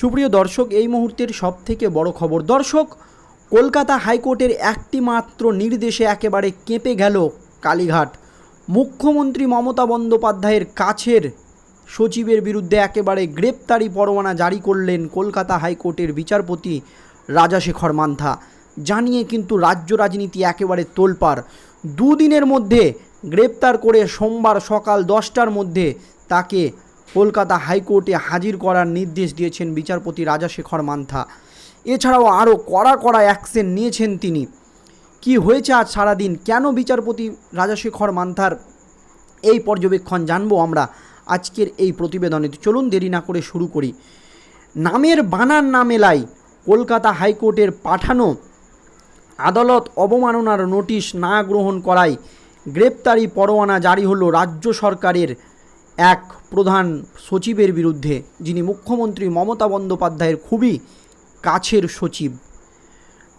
সুপ্রিয় দর্শক, এই মুহূর্তের সব থেকে বড় খবর। দর্শক, কলকাতা হাইকোর্টের একটি মাত্র নির্দেশে একেবারে কেঁপে গেল কালীঘাট। মুখ্যমন্ত্রী মমতা বন্দ্যোপাধ্যায়ের কাছের সচিবের বিরুদ্ধে একেবারে গ্রেপ্তারি পরোয়ানা জারি করলেন কলকাতা হাইকোর্টের বিচারপতি রাজাশেখর মান্থা। জানিয়ে কিন্তু রাজ্য রাজনীতি একেবারে তোলপাড়। দুদিনের মধ্যে গ্রেপ্তার করে সোমবার সকাল দশটার মধ্যে তাকে কলকাতা হাইকোর্টে হাজির করার নির্দেশ দিয়েছেন বিচারপতি রাজাশেখর মান্থা। এছাড়াও আরও কড়া কড়া অ্যাকশন নিয়েছেন তিনি। কি হয়েছে আজ সারাদিন? কেন বিচারপতি রাজাশেখর মান্থার এই পর্যবেক্ষণ জানব আমরা আজকের এই প্রতিবেদনে? চলুন দেরি না করে শুরু করি। নামের বানান না মেলায় কলকাতা হাইকোর্টের পাঠানো আদালত অবমাননার নোটিশ না গ্রহণ করায় গ্রেপ্তারি পরোয়ানা জারি হলো রাজ্য সরকারের এক প্রধান সচিবের বিরুদ্ধে, যিনি মুখ্যমন্ত্রী মমতা বন্দ্যোপাধ্যায়ের খুবই কাছের সচিব।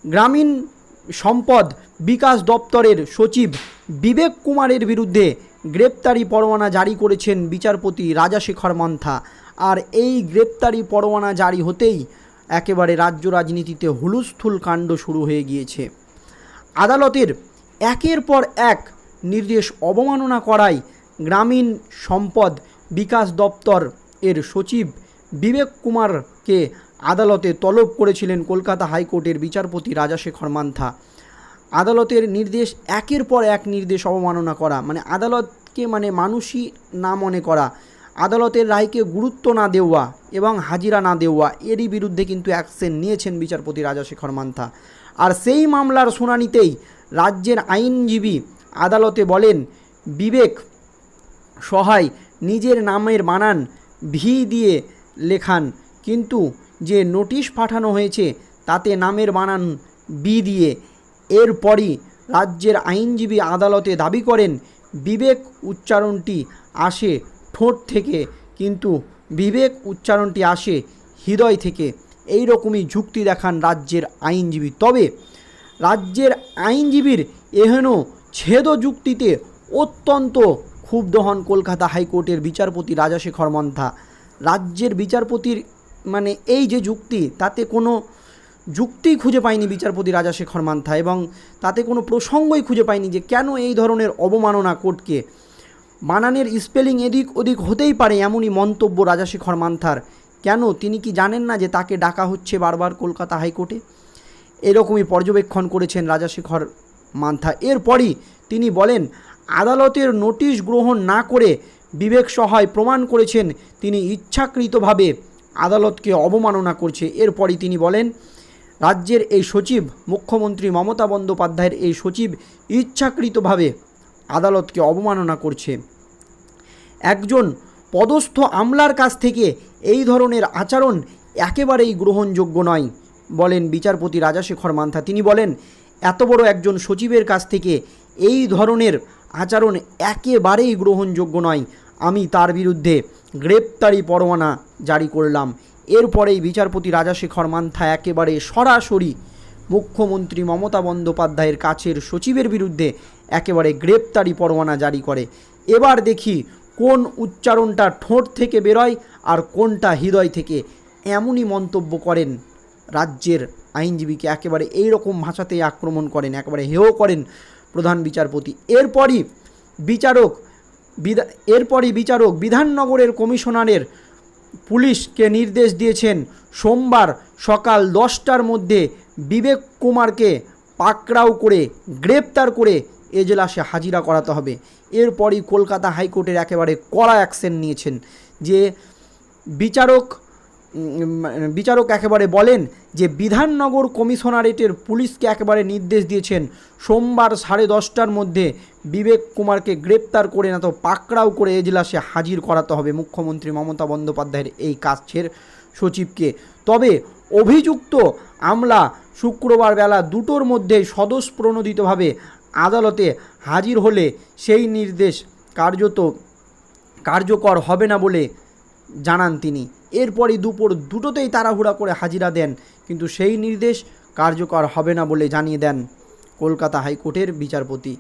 গ্রামীণ সম্পদ বিকাশ দপ্তরের সচিব বিবেক কুমারের বিরুদ্ধে গ্রেপ্তারি পরোয়ানা জারি করেছেন বিচারপতি রাজাশেখর মন্থা। আর এই গ্রেপ্তারি পরোয়ানা জারি হতেই একেবারে রাজ্য রাজনীতিতে হুলুস্থুল কাণ্ড শুরু হয়ে গিয়েছে। আদালতের একের পর এক নির্দেশ অবমাননা করায় গ্রামীণ সম্পদ বিকাশ দপ্তর এর সচিব বিবেক কুমারকে আদালতে তলব করেছিলেন কলকাতা হাইকোর্টের বিচারপতি রাজাশেখর মান্থা। আদালতের নির্দেশ একের পর এক নির্দেশ অবমাননা করা মানে আদালতকে মানে মানুষই না মনে করা, আদালতের রায়কে গুরুত্ব না দেওয়া এবং হাজিরা না দেওয়া, এরই বিরুদ্ধে কিন্তু অ্যাকশন নিয়েছেন বিচারপতি রাজাশেখর মান্থা। আর সেই মামলার শুনানিতেই রাজ্যের আইনজীবী আদালতে বলেন, বিবেক সহায় নিজের নামের বানান ভি দিয়ে লেখান। কিন্তু যে নোটিশ পাঠানো হয়েছে, তাতে নামের বানান বি দিয়ে। এরপরই রাজ্যের আইনজীবী আদালতে দাবি করেন, বিবেক উচ্চারণটি আসে ঠোঁট থেকে, কিন্তু বিবেক উচ্চারণটি আসে হৃদয় থেকে। এই রকমই যুক্তি দেখান রাজ্যের আইনজীবী। তবে রাজ্যের আইনজীবীর এহেন ছেদ যুক্তিতে অত্যন্ত ক্ষুব্ধ হন কলকাতা হাইকোর্টের বিচারপতি রাজাশেখর মন্থা। রাজ্যের বিচারপতির মানে এই যে যুক্তি, তাতে কোনো যুক্তিই খুঁজে পায়নি বিচারপতি রাজাশেখর মান্থা এবং তাতে কোনো প্রসঙ্গই খুঁজে পায়নি যে কেন এই ধরনের অবমাননা কোর্টকে। বানানের স্পেলিং এদিক ওদিক হতেই পারে এমনই মন্তব্য রাজাশেখর মান্থার। কেন? তিনি কি জানেন না যে তাকে ডাকা হচ্ছে বারবার কলকাতা হাইকোর্টে? এরকমই পর্যবেক্ষণ করেছেন রাজাশেখর মান্থা। এরপরই তিনি বলেন আদালতের নোটিশ গ্রহণ না করে বিবেক সহায় প্রমাণ করেছেন তিনি ইচ্ছাকৃতভাবে। আদালতকে অবমাননা করছে। এরপরই তিনি বলেন, রাজ্যের এই সচিব, মুখ্যমন্ত্রী মমতা বন্দ্যোপাধ্যায়ের এই সচিব ইচ্ছাকৃতভাবে আদালতকে অবমাননা করছে। একজন পদস্থ আমলার কাছ থেকে এই ধরনের আচরণ একেবারেই গ্রহণযোগ্য নয়। বলেন বিচারপতি রাজাশেখর মান্থা। তিনি বলেন, এত বড় একজন সচিবের কাছ থেকে এই ধরনের আচরণ একেবারেই গ্রহণযোগ্য নয়। আমি তার বিরুদ্ধে গ্রেপ্তারি পরোয়ানা জারি করলাম। এরপরেই বিচারপতি রাজাশেখর মান্থা একেবারে সরাসরি মুখ্যমন্ত্রী মমতা বন্দ্যোপাধ্যায়ের কাছের সচিবের বিরুদ্ধে একেবারে গ্রেপ্তারি পরোয়ানা জারি করে। এবার দেখি কোন উচ্চারণটা ঠোঁট থেকে বেরোয় আর কোনটা হৃদয় থেকে। এমনই মন্তব্য করেন রাজ্যের আইনজীবীকে। একেবারে এই রকম ভাষাতেই আক্রমণ করেন, একেবারে হেয় করেন প্রধান বিচারপতি। এরপরই বিচারক বিধা, এরপরই বিচারক বিধাননগরের কমিশনারের পুলিশকে নির্দেশ দিয়েছেন সোমবার সকাল দশটার মধ্যে বিবেক কুমারকে পাকড়াও করে, গ্রেপ্তার করে এজলাসে হাজিরা করাতে হবে। এরপরই কলকাতা হাইকোর্টের একেবারে কড়া অ্যাকশন নিয়েছেন যে বিচারক বিচারক একেবারে বলেন যে বিধাননগর কমিশনারেটের পুলিশকে একেবারে নির্দেশ দিয়েছেন, সোমবার সাড়ে দশটার মধ্যে বিবেক কুমারকে গ্রেপ্তার করে না তো পাকড়াও করে এজলাসে হাজির করাতে হবে মুখ্যমন্ত্রী মমতা বন্দ্যোপাধ্যায়ের এই কাছের সচিবকে। তবে অভিযুক্ত আমলা শুক্রবার বেলা দুটোর মধ্যে স্বতঃপ্রণোদিতভাবে আদালতে হাজির হলে সেই নির্দেশ কার্যত কার্যকর হবে না বলে জানান তিনি। এরপরই দুপুর দুটোতেই তাড়াহুড়া করে হাজিরা দেন, কিন্তু সেই নির্দেশ কার্যকর হবে না বলে জানিয়ে দেন কলকাতা হাইকোর্টের বিচারপতি।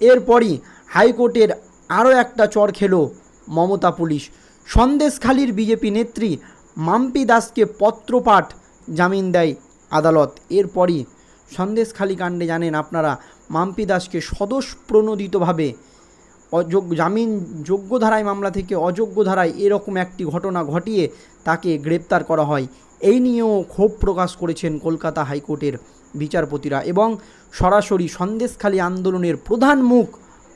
এরপরই হাইকোর্টের আরও একটা চর খেলো মমতা পুলিশ। সন্দেশখালীর বিজেপি নেত্রী মাম্পি দাসকে পত্রপাঠ জামিন দেয় আদালত। এরপরই সন্দেশখালী কাণ্ডে জানেন আপনারা, মাম্পি দাসকে স্বদোষ প্রণোদিতভাবে অযোগ্য, জামিন যোগ্য ধারায় মামলা থেকে অযোগ্য ধারায় এরকম একটি ঘটনা ঘটিয়ে তাকে গ্রেপ্তার করা হয়। এই নিয়েও ক্ষোভ প্রকাশ করেছেন কলকাতা হাইকোর্টের বিচারপতিরা এবং সরাসরি সন্দেশখালী আন্দোলনের প্রধান মুখ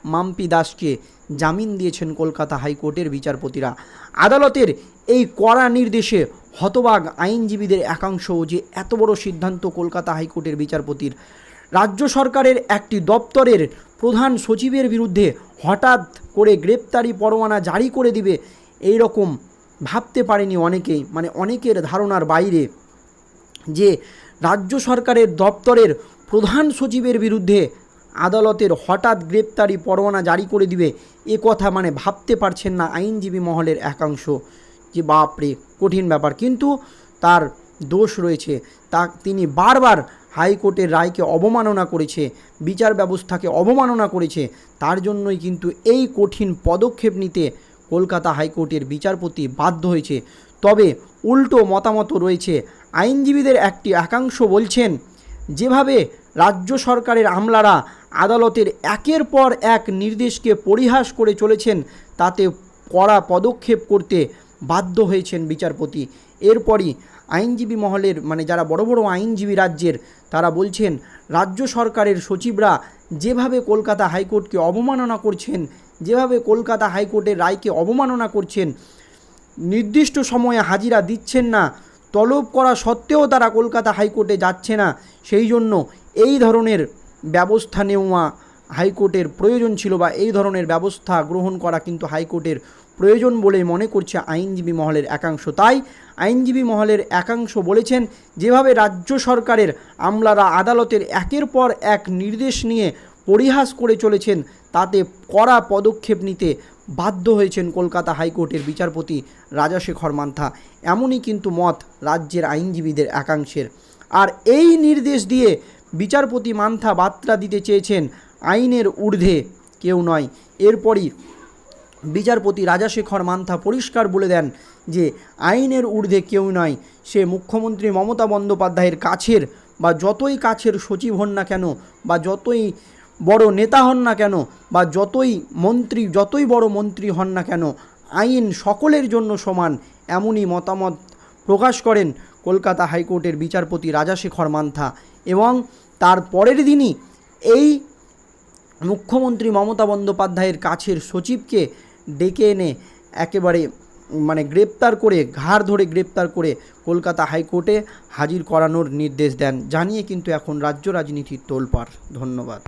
মাম্পি দাসকে জামিন দিয়েছেন কলকাতা হাইকোর্টের বিচারপতিরা। আদালতের এই কড়া নির্দেশে হতবাগ আইনজীবীদের একাংশ যে এত বড় সিদ্ধান্ত কলকাতা হাইকোর্টের বিচারপতির রাজ্য সরকারের একটি দপ্তরের প্রধান সচিবের বিরুদ্ধে হঠাৎ করে গ্রেপ্তারি পরোয়ানা জারি করে দিবে এই রকম ভাবতে পারেনি অনেকেই। মানে অনেকের ধারণার বাইরে যে রাজ্য সরকারের দপ্তরের প্রধান সচিবের বিরুদ্ধে আদালতের হঠাৎ গ্রেপ্তারি পরোয়ানা জারি করে দিবে এ কথা মানে ভাবতে পারছেন না আইনজীবী মহলের একাংশ। যে বাপরে, কঠিন ব্যাপার। কিন্তু তার দোষ রয়েছে। তা তিনি বারবার হাইকোর্টের রায়কে অবমাননা করেছে, বিচার ব্যবস্থাকে অবমাননা করেছে, তার জন্যই কিন্তু এই কঠিন পদক্ষেপ নিতে কলকাতা হাইকোর্টের বিচারপতি বাধ্য হয়েছে। তবে উল্টো মতামত রয়েছে, আইনজীবীদের একটি একাংশ বলছেন, যেভাবে রাজ্য সরকারের আমলারা আদালতের একের পর এক নির্দেশকে পরিহাস করে চলেছেন, তাতে কড়া পদক্ষেপ করতে বাধ্য হয়েছেন বিচারপতি। এরপরই আইনজীবী মহলের মানে যারা বড় বড় আইনজীবী রাজ্যের তারা বলছেন, রাজ্য সরকারের সচিবরা যেভাবে কলকাতা হাইকোর্টকে অবমাননা করছেন, যেভাবে কলকাতা হাইকোর্টের রায়কে অবমাননা করছেন, নির্দিষ্ট সময়ে হাজিরা দিচ্ছেন না, তলব করা সত্ত্বেও তারা কলকাতা হাইকোর্টে যাচ্ছে না, সেই জন্য এই ধরনের ব্যবস্থা নেওয়া হাইকোর্টের প্রয়োজন ছিল বা এই ধরনের ব্যবস্থা গ্রহণ করা কিন্তু হাইকোর্টের প্রয়োজন বলে মনে করছে আইনজীবী মহলের একাংশ। তাই আইনজীবী মহলের একাংশ বলেছেন, যেভাবে রাজ্য সরকারের আমলারা আদালতের একের পর এক নির্দেশ নিয়ে পরিহাস করে চলেছেন, তাতে কড়া পদক্ষেপ নিতে বাধ্য হয়েছেন কলকাতা হাইকোর্টের বিচারপতি রাজাশেখর মান্থা। এমনই কিন্তু মত রাজ্যের আইনজীবীদের একাংশের। আর এই নির্দেশ দিয়ে বিচারপতি মান্থা বার্তা দিতে চেয়েছেন, আইনের ঊর্ধ্বে কেউ নয়। এরপরই বিচারপতি রাজাশেখর মান্থা পরিষ্কার বলে দেন যে আইনের ঊর্ধ্বে কেউ নয় সে মুখ্যমন্ত্রী মমতা বন্দ্যোপাধ্যায়ের কাছের বা যতই কাছের সচিব হন না কেন, বা যতই বড় নেতা হন না কেন, বা যতই মন্ত্রী, যতই বড় মন্ত্রী হন না কেন, আইন সকলের জন্য সমান এমনই মতামত প্রকাশ করেন কলকাতা হাইকোর্টের বিচারপতি রাজাশেখর মান্থা এবং তার পরের দিনই এই মুখ্যমন্ত্রী মমতা বন্দ্যোপাধ্যায়ের কাছের সচিবকে ডেকে এনে একেবারে মানে গ্রেপ্তার করে, ঘাড় ধরে গ্রেপ্তার করে কলকাতা হাইকোর্টে হাজির করানোর নির্দেশ দেন। জানিয়ে কিন্তু এখন রাজ্য রাজনীতির তোলপাড়। ধন্যবাদ।